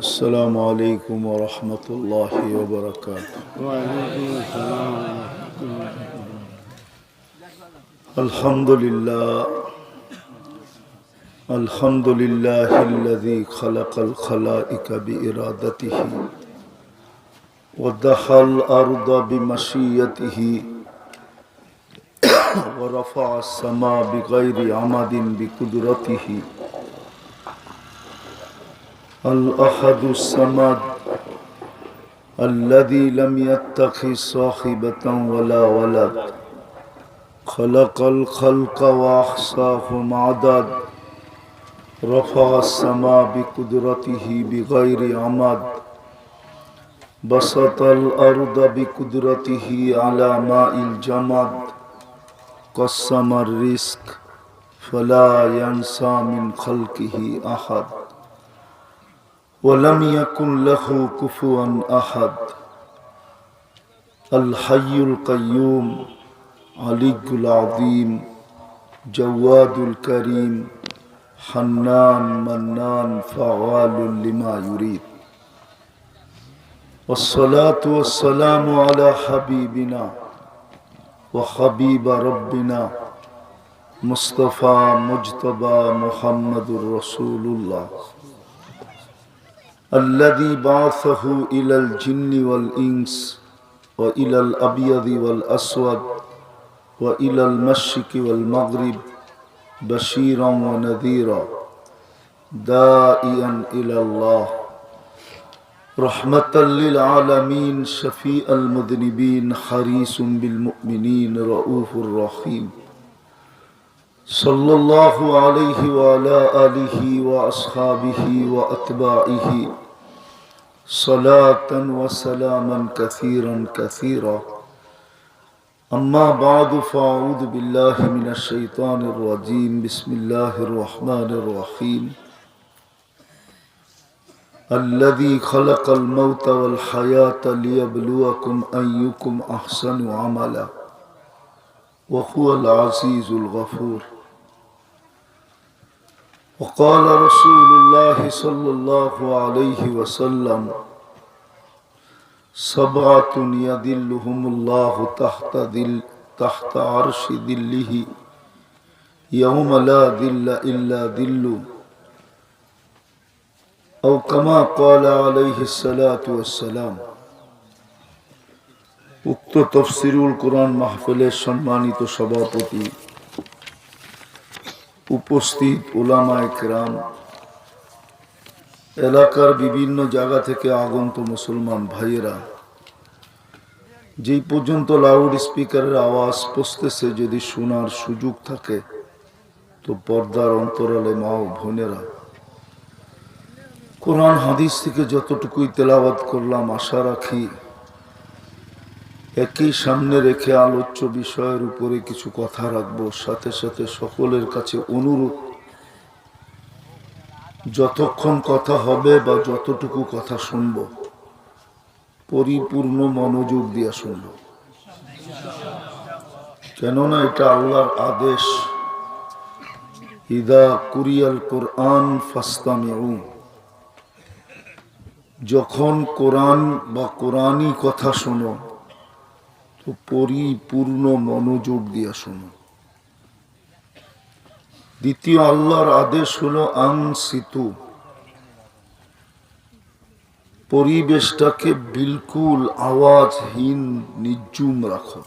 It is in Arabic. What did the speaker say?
السلام عليكم ورحمة الله وبركاته. الحمد لله الحمد لله الذي خلق الخلائق بإرادته ودحى الأرض بمشيته ورفع السماء بغير عمد بقدرته الأحد الصمد الذي لم يتخذ صاحبة ولا ولد. خلق الخلق وأحصاهم عدد رفع السماء بقدرته بغير عمد. بسط الأرض بقدرته على ماء الجمد. قسم الرزق فلا ينسى من خلقه أحد. ولم يكن له كفوا أحد. الحي القيوم علي العظيم جواد الكريم حنان منان فعال لما يريد. والصلاة والسلام على حبيبنا وحبيب ربنا مصطفى مجتبى محمد رسول الله. الذي بعثه إلى الجن والإنس وإلى الأبيض والأسود وإلى المشرق والمغرب بشيرا ونذيرا دائيا إلى الله. رحمة للعالمين شفيع المذنبين حريص بالمؤمنين رؤوف رحيم. صلى الله عليه وعلى آله وأصحابه وأتباعه صلاة وسلاما كثيرا كثيرا. أما بعد فأعوذ بالله من الشيطان الرجيم. بسم الله الرحمن الرحيم. الذي خلق الموت والحياة ليبلوكم أيكم أحسن عملا وهو العزيز الغفور. وقال رسول الله صلى الله عليه وسلم سبعة يذلهم الله تحت ذل تحت عرش ذله يوم لا ذل إلا ذل أو كما قال عليه الصلاة والسلام উক্ত তফসিরুল কোরআন মাহফিলের সম্মানিত সভাপতি উপস্থিত ওলামায় কেরাম, এলাকার বিভিন্ন জায়গা থেকে আগন্ত মুসলমান ভাইয়েরা, যেই পর্যন্ত লাউড স্পিকারের আওয়াজ পৌঁছতেছে, যদি শোনার সুযোগ থাকে, তো পর্দার অন্তরালে মা ও বোনেরা, কোরআন হাদিস থেকে যতটুকুই তেলাবাদ করলাম, আশা রাখি একই সামনে রেখে আলোচ্য বিষয়ের উপরে কিছু কথা রাখব। সাথে সাথে সকলের কাছে অনুরোধ, যতক্ষণ কথা হবে বা যতটুকু কথা শুনব, পরিপূর্ণ মনোযোগ দিয়ে শুনব। কেননা এটা আল্লাহর আদেশ, ইদা কুরিয়াল কোরআন ফাস্তামিউ যখন কোরআন বা কোরআনই কথা শোনো তো পরিপূর্ণ মনোযোগ দিয়া শোনো। দ্বিতীয় আল্লাহর আদেশ হলো আং সিতু পরিবেশটাকে বিলকুল আওয়াজহীন, নির্জুম রাখো।